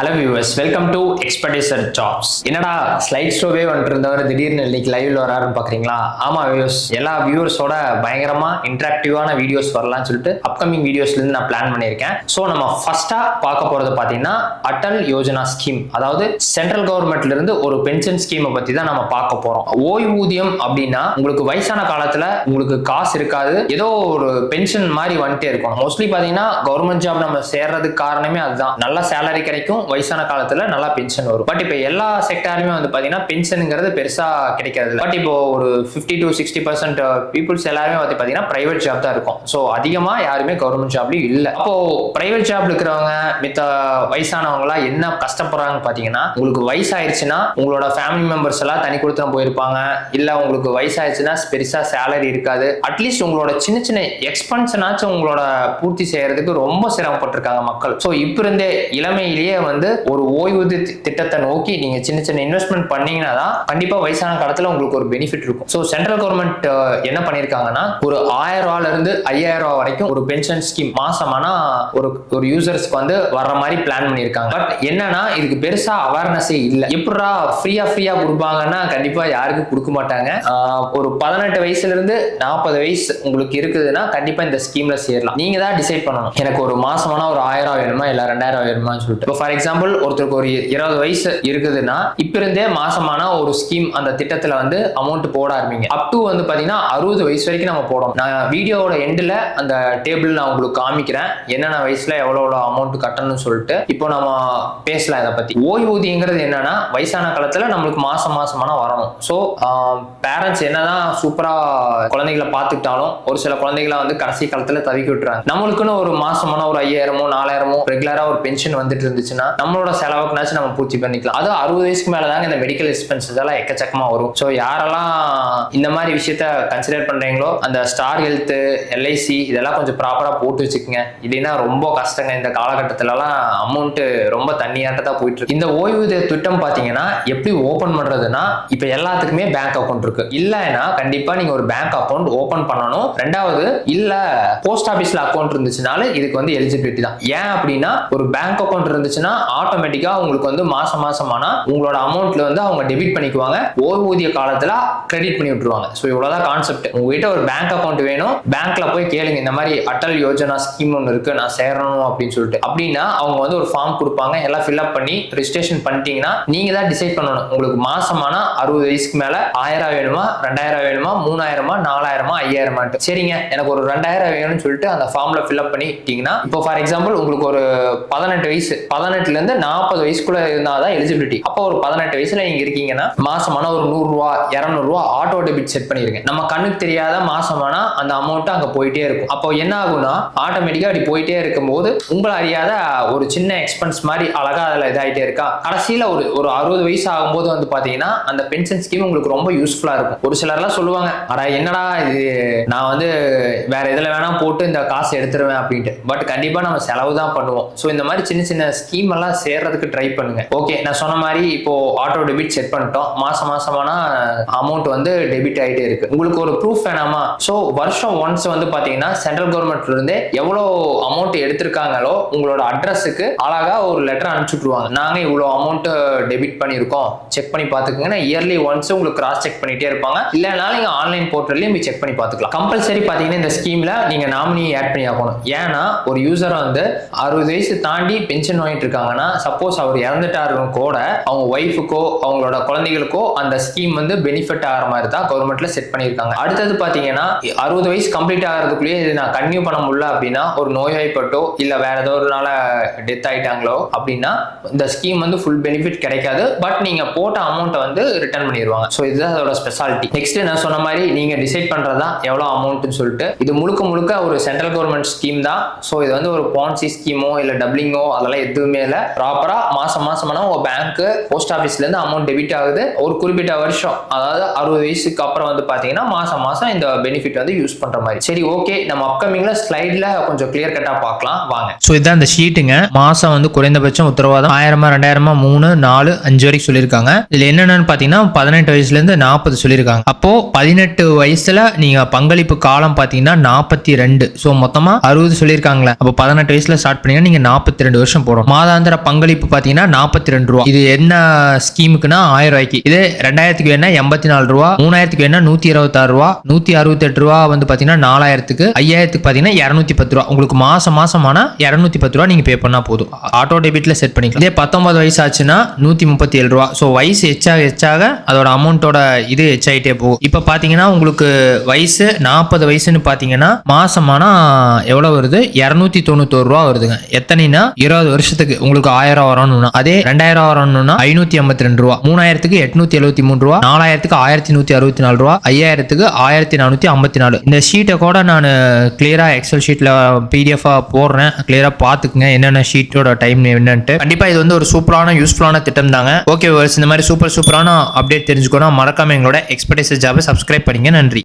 Hello viewers welcome to expertiser jobs என்னடா slide ஷோவே வந்துட்டு இருந்தவர் திடீர்னு இன்னைக்கு லைவ்ல வராருன்னு பாக்குறீங்களா? ஆமா வியூவர்ஸ் எல்லா வியூவர்ஸோட பயங்கரமா இன்டராக்டிவான வீடியோஸ் வரலாம்னு சொல்லிட்டு அப்கமிங் வீடியோஸ்ல இருந்து நான் பிளான் பண்ணியிருக்கேன். ஸோ நம்ம ஃபர்ஸ்டா பார்க்க போறது பாத்தீங்கன்னா அட்டல் யோஜனா ஸ்கீம் அதாவது சென்ட்ரல் கவர்மெண்ட்ல இருந்து ஒரு பென்ஷன் ஸ்கீமை பத்தி தான் நம்ம பார்க்க போறோம். ஓய்வூதியம் அப்படின்னா உங்களுக்கு வயசான காலத்துல உங்களுக்கு காசு இருக்காது. ஏதோ ஒரு பென்ஷன் மாதிரி வந்துட்டே இருக்கும். மோஸ்ட்லி பாத்தீங்கன்னா கவர்மெண்ட் ஜாப் நம்ம சேர்றதுக்கு காரணமே அதுதான். நல்ல சேலரி கிடைக்கும் வயசான காலத்துல நல்லா பென்ஷன் வரும். பட் இப்போ எல்லா செக்டாருமே வந்து பாத்தீங்கன்னா பென்ஷனுங்கிறது பெருசா கிடைக்கிறது பட் இப்போ ஒரு fifty to sixty percent peoples எல்லாருமே வந்து பாத்தீங்கன்னா பிரைவேட் ஜாப் தான் இருக்கும். ஸோ அதிகமா யாருமே கவர்மெண்ட் ஜாப்லயும் இல்ல. அப்போ பிரைவேட் ஜாப் இருக்கிறவங்க மித்த வயசானவங்களா என்ன கஷ்டப்படுறாங்க பாத்தீங்கன்னா உங்களுக்கு வயசாயிருச்சுன்னா உங்களோட ஃபேமிலி மெம்பர்ஸ் எல்லாம் தனி கொடுத்துட்டு போயிருப்பாங்க. இல்ல உங்களுக்கு வயசாயிருச்சுன்னா பெருசா சேலரி இருக்காது. அட்லீஸ்ட் உங்களோட சின்ன சின்ன எக்ஸ்பென்ஷனாச்சும் உங்களோட பூர்த்தி செய்யறதுக்கு ரொம்ப சிரமப்பட்டிருக்காங்க மக்கள். ஸோ இப்போ இருந்தே இளமையிலேயே வந்து ஒரு ஓய்வூதிய திட்டத்தை நோக்கி நீங்க சின்ன சின்ன இன்வெஸ்ட்மெண்ட் பண்ணீங்கன்னா தான் கண்டிப்பா வயசான காலத்துல உங்களுக்கு ஒரு பெனிஃபிட் இருக்கும். ஸோ சென்ட்ரல் கவர்மெண்ட் என்ன பண்ணிருக்காங்கன்னா ஒரு ஆயிரம் ரூபால இருந்து ஐயாயிரம் ரூபாய் வரைக்கும் ஒரு பென்ஷன் ஸ்கீம் மாசமானா ஒரு ஒரு யூசர்ஸ்க்கு வந்து வர்ற மாதிரி பிளான் பண்ணியிருக்காங்க பட் என்னன்னா இதுக்கு பெருசா அவேர்னஸே இல்லை. எப்படா ஃப்ரீயா ஃப்ரீயா கொடுப்பாங்கன்னா கண்டிப்பா யாருக்கும் கொடுக்க மாட்டாங்க. ஒரு பதினெட்டு வயசுல இருந்து நாற்பது வயசு உங்களுக்கு இருக்குதுன்னா கண்டிப்பா இந்த ஸ்கீம்ல சேரலாம். நீங்க தான் டிசைட் பண்ணணும். எனக்கு ஒரு மாசமான ஒரு ஆயிரம் வேணுமா இல்ல ரெண்டாயிரம் வேணுமான்னு சொல்லிட்டு. ஃபார் எக்ஸாம்பிள் ஒருத்தருக்கு ஒரு இருபது வயசு இருக்குதுன்னா இப்ப இருந்தே மாசமான ஒரு ஸ்கீம் அந்த திட்டத்துல வந்து அமௌண்ட் போட ஆரம்பிங்க. அப் டு வந்து பாத்தீங்கன்னா அறுபது வயசு வரைக்கும் நம்ம போடணும். நான் வீடியோவோட எண்டில் அந்த டேபிள் நான் உங்களுக்கு காமிக்கிறேன். என்னென்ன வயசுல எவ்வளோ எவ்வளோ அமௌண்ட் கட்டணும்னு சொல்லிட்டு இப்போ நம்ம பேசலாம் இதை பத்தி. ஓய்வூதியங்கிறது என்னன்னா வயசான காலத்துல நம்மளுக்கு மாசம் மாசமான வரணும். ஸோ பேரண்ட்ஸ் என்னதான் சூப்பரா குழந்தைகளை பார்த்துக்கிட்டாலும் ஒரு சில குழந்தைகளை வந்து கடைசி காலத்துல தவிக்க விட்டுறாங்க. நம்மளுக்குன்னு ஒரு மாசமான ஒரு ஐயாயிரமோ நாலாயிரமோ ரெகுலரா ஒரு பென்ஷன் வந்துட்டு இருந்துச்சுன்னா நம்மளோட செலவுக்குனாச்சும் நம்ம பூர்த்தி பண்ணிக்கலாம். அது அறுபது வயசுக்கு மேல தாங்க இந்த மெடிக்கல் எக்ஸ்பென்சஸ் எல்லாம் எக்கச்சக்கமாக வரும். ஸோ யாரெல்லாம் இந்த மாதிரி விஷயத்த கன்சிடர் பண்றீங்களோ அந்த ஸ்டார் ஹெல்த் எல்ஐசி இதெல்லாம் கொஞ்சம் ப்ராப்பராக போட்டு வச்சுக்கோங்க. இல்லைன்னா ரொம்ப கஷ்டங்க. இந்த காலகட்டத்திலலாம் அமௌண்ட்டு ரொம்ப தண்ணியாட்ட தான் போயிட்டு இருக்கு இந்த ஓய்வூதிய திட்டம் பார்த்தீங்கன்னா எப்படி ஓப்பன் பண்றதுன்னா இப்போ எல்லாத்துக்குமே பேங்க் அக்கௌண்ட் இருக்கு. இல்லைன்னா கண்டிப்பாக நீங்கள் ஒரு பேங்க் அக்கௌண்ட் ஓப்பன் பண்ணணும். ரெண்டாவது இல்லை போஸ்ட் ஆஃபீஸில் அக்கௌண்ட் இருந்துச்சுனாலும் இதுக்கு வந்து எலிஜிபிலிட்டி தான். ஏன் அப்படின்னா ஒரு பேங்க் அக்கௌண்ட் இருந்துச்சுன்னா ஆட்டோமேட்டிக்கா உங்களுக்கு வந்து மாசம் மாசமானா உங்களோட அமௌண்ட்ல வந்து அவங்க டெபிட் பண்ணிக்குவாங்க. ஓய்வூதிய காலத்துல கிரெடிட் பண்ணி விட்டுருவாங்க. ஸோ இவ்வளவுதான் கான்செப்ட் உங்ககிட்ட ஒரு பேங்க் அக்கௌண்ட் வேணும். பேங்க்ல போய் கேளுங்க இந்த மாதிரி அட்டல் யோஜனா ஸ்கீம் ஒன்று இருக்கு நான் சேரணும் அப்படின்னு சொல்லிட்டு. அப்படின்னா அவங்க வந்து ஒரு ஃபார்ம் கொடுப்பாங்க எல்லாம் ஃபில்அப் பண்ணி ரிஜிஸ்ட்ரேஷன் பண்ணிட்டீங்கன்னா நீங்க தான் டிசைட் பண்ணணும். உங்களுக்கு மாசமானா அறுபது வயசுக்கு மேல ஆயிரம் வேணுமா ரெண்டாயிரம் வேணுமா மூணாயிரமா நாலாயிரமா ஐயாயிரமா சரிங்க எனக்கு ஒரு ரெண்டாயிரம் வேணும்னு சொல்லிட்டு அந்த ஃபார்ம்ல ஃபில்அப் பண்ணிட்டீங்கன்னா இப்போ ஃபார் எக்ஸாம்பிள் உங்களுக்கு ஒரு பதினெட்டு வயசு பதினெட்டு இருந்து நாற்பது வயசுக்குள்ள இருந்தாதான் எலிஜிபிலிட்டி அப்போ ஒரு பதினெட்டு வயசுல நீங்க இருக்கீங்கன்னா மாசமான ஒரு நூறு ரூபா இரநூறுவா ஆட்டோ டெபிட் செட் பண்ணிருங்க நம்ம கண்ணுக்கு தெரியாத மாசமானா அந்த அமௌண்ட் அங்க போயிட்டே இருக்கும். அப்போ என்ன ஆகும்னா ஆட்டோமேட்டிக்கா அப்படி போயிட்டே இருக்கும்போது உங்களை அறியாத ஒரு சின்ன எக்ஸ்பென்ஸ் மாதிரி அழகா அதுல இதாயிட்டே இருக்கா? கடைசியில ஒரு ஒரு அறுபது வயசு ஆகும்போது வந்து பாத்தீங்கன்னா அந்த பென்ஷன் ஸ்கீம் உங்களுக்கு ரொம்ப யூஸ்ஃபுல்லா இருக்கும். ஒரு சிலர்லாம் சொல்லுவாங்க ஆனா என்னடா இது? நான் வந்து வேற இதுல வேணா போட்டு இந்த காசு எடுத்துருவேன் அப்படின்ட்டு. பட் கண்டிப்பா நம்ம செலவு தான் பண்ணுவோம். ஸோ இந்த மாதிரி சின்ன சின்ன ஸ்கீம் எல்லாம் சேர்றதுக்கு ட்ரை பண்ணுங்க. ஓகே நான் சொன்ன மாதிரி இப்போ ஆட்டோ டெபிட் செட் பண்ணிட்டோம். மாசம் மாசமானா அமௌண்ட் வந்து டெபிட் ஆகிட்டே இருக்கு. உங்களுக்கு ஒரு ப்ரூஃப் வேணாமா? ஸோ வருஷம் ஒன்ஸ் வந்து பாத்தீங்கன்னா சென்ட்ரல் கவர்மெண்ட்ல இருந்து எவ்வளோ அமௌண்ட் எடுத்திருக்காங்களோ உங்களோட அட்ரஸுக்கு அழகா ஒரு லெட்டர் அனுப்பிச்சுட்ருவாங்க நாங்க இவ்வளோ அமௌண்ட் டெபிட் பண்ணியிருக்கோம். செக் பண்ணி பார்த்துக்கோங்கன்னா இயர்லி ஒன்ஸ் உங்களுக்கு கிராஸ் செக் பண்ணிட்டே இருப்பாங்க. இல்லைனாலும் நீங்கள் ஆன்லைன் போர்ட்டல்லையும் போய் செக் பண்ணி பார்த்துக்கலாம். கம்பல்சரி பார்த்தீங்கன்னா இந்த ஸ்கீமில் நீங்கள் நாமினி ஆட் பண்ணி ஆகணும். ஏன்னா ஒரு யூசர் வந்து அறுபது வயசு தாண்டி பென்ஷன் வாங்கிட்டு இருக்காங்கன்னா சப்போஸ் அவர் இறந்துட்டாருன்னு கூட அவங்க ஒய்ஃபுக்கோ அவங்களோட குழந்தைகளுக்கோ அந்த ஸ்கீம் வந்து பெனிஃபிட் ஆகிற மாதிரி தான் கவர்மெண்ட்ல செட் பண்ணியிருக்காங்க. அடுத்தது பார்த்தீங்கன்னா அறுபது வயசு கம்ப்ளீட் ஆகிறதுக்குள்ளேயே இது நான் கன்யூ பண்ண முடியல அப்படின்னா ஒரு நோய்வாய்ப்பட்டோ இல்லை வேற ஏதோ ஒரு நாள டெத் ஆயிட்டாங்களோ அப்படின்னா இந்த ஸ்கீம் வந்து ஃபுல் பெனிஃபிட் கிடைக்காது. பட் நீங்க போட்ட அமௌண்ட்டை வந்து ரிட்டர்ன் பண்ணிடுவாங்க ஸோ இதுதான் அதோட ஸ்பெஷாலிட்டி நெக்ஸ்ட் நான் சொன்ன மாதிரி நீங்க டிசைட் பண்றதா எவ்வளோ அமௌண்ட்னு சொல்லிட்டு இது முழுக்க முழுக்க ஒரு சென்ட்ரல் கவர்மெண்ட் ஸ்கீம் தான். ஸோ இது வந்து ஒரு பான்சி ஸ்கீமோ இல்லை டப்ளிங்கோ அதெல்லாம் எதுவுமே இல்லை. ப்ராப்பரா மாசம் மாசம்னா உங்க பேங்க் போஸ்ட் ஆஃபீஸ்ல இருந்து அமௌண்ட் டெபிட் ஆகுது. ஒரு குறிப்பிட்ட வருஷம் அதாவது அறுபது வயசுக்கு அப்புறம் வந்து பாத்தீங்கன்னா மாசம் மாசம் இந்த பெனிஃபிட் வந்து யூஸ் பண்ற மாதிரி. சரி ஓகே நம்ம அப்கமிங்ல ஸ்லைட்ல கொஞ்சம் கிளியர் கட்டா பார்க்கலாம். வாங்க. ஸோ இதான் இந்த ஷீட்டுங்க மாசம் வந்து குறைந்தபட்சம் உத்தரவாதம். ஆயிரமா ரெண்டாயிரமா மூணு நாலு அஞ்சு வரைக்கும் சொல்லியிருக்காங்க. இதுல என்னென்னு பாத்தீங்கன்னா பதினெட்டு வயசுல இருந்து நாற்பது சொல்லியிருக்காங்க. அப்போ பதினெட்டு வயசுல நீங்க பங்களிப்பு காலம் பாத்தீங்கன்னா நாற்பத்தி ரெண்டு. ஸோ மொத்தமா அறுபது சொல்லியிருக்காங்களே. அப்போ பதினெட்டு வயசுல ஸ்டார்ட் பண்ணீங்கன்னா நீங்க நாற்பத்தி ரெண்டு வருஷம் போடும் மாதாந்திர மாதாந்திர பங்களிப்பு பார்த்தீங்கன்னா நாற்பத்தி ரெண்டு ரூபா. இது என்ன ஸ்கீமுக்குன்னா ஆயிரம் ரூபாய்க்கு. இது ரெண்டாயிரத்துக்கு வேணா எண்பத்தி நாலு ரூபா மூணாயிரத்துக்கு வேணா நூத்தி இருபத்தாறு ரூபா நூத்தி அறுபத்தெட்டு ரூபா வந்து பார்த்தீங்கன்னா நாலாயிரத்துக்கு ஐயாயிரத்துக்கு பார்த்தீங்கன்னா இரநூத்தி பத்து ரூபா. உங்களுக்கு மாசம் மாசமான இரநூத்தி பத்து ரூபா நீங்க பே பண்ணா போதும். ஆட்டோ டெபிட்ல செட் பண்ணிக்கலாம். இதே பத்தொன்பது வயசு ஆச்சுன்னா நூத்தி முப்பத்தி ஏழு ரூபா ஸோ வயசு எச்சாக எச்சாக அதோட அமௌண்ட்டோட இது எச்சாயிட்டே போகும். இப்போ பார்த்தீங்கன்னா உங்களுக்கு வயசு நாற்பது வயசுன்னு பார்த்தீங்கன்னா மாசமானா எவ்வளோ வருது? இரநூத்தி தொண்ணூத்தோரு ரூபா வருதுங்க. எத்தனைனா இருபது வருஷத்துக்கு. உங்களுக்கு ஆயிரம் வரணும்னா அதே ரெண்டாயிரம் வரணும்னா ஐநூத்தி ஐம்பத்தி ரெண்டு ரூபா. மூணாயிரத்துக்கு எட்நூத்தி எழுபத்தி மூணு ரூபா. நாலாயிரத்துக்கு ஆயிரத்தி நூத்தி அறுபத்தி நாலு ரூபா. ஐயாயிரத்துக்கு ஆயிரத்தி நானூத்தி ஐம்பத்தி நாலு. இந்த ஷீட்டை கூட நான் கிளியரா எக்ஸல் ஷீட்ல பிடிஎஃபா போடுறேன். கிளியரா பாத்துக்குங்க என்னென்ன ஷீட்டோட டைம் என்னன்ட்டு. கண்டிப்பா இது வந்து ஒரு சூப்பரான யூஸ்ஃபுல்லான திட்டம் தாங்க. ஓகே இந்த மாதிரி சூப்பர் சூப்பரான அப்டேட் தெரிஞ்சுக்கணும் மறக்காம எங்களோட எக்ஸ்பர்டைஸ் ஜாபை சப்ஸ்கிரைப் பண்ணிங்க. நன்றி.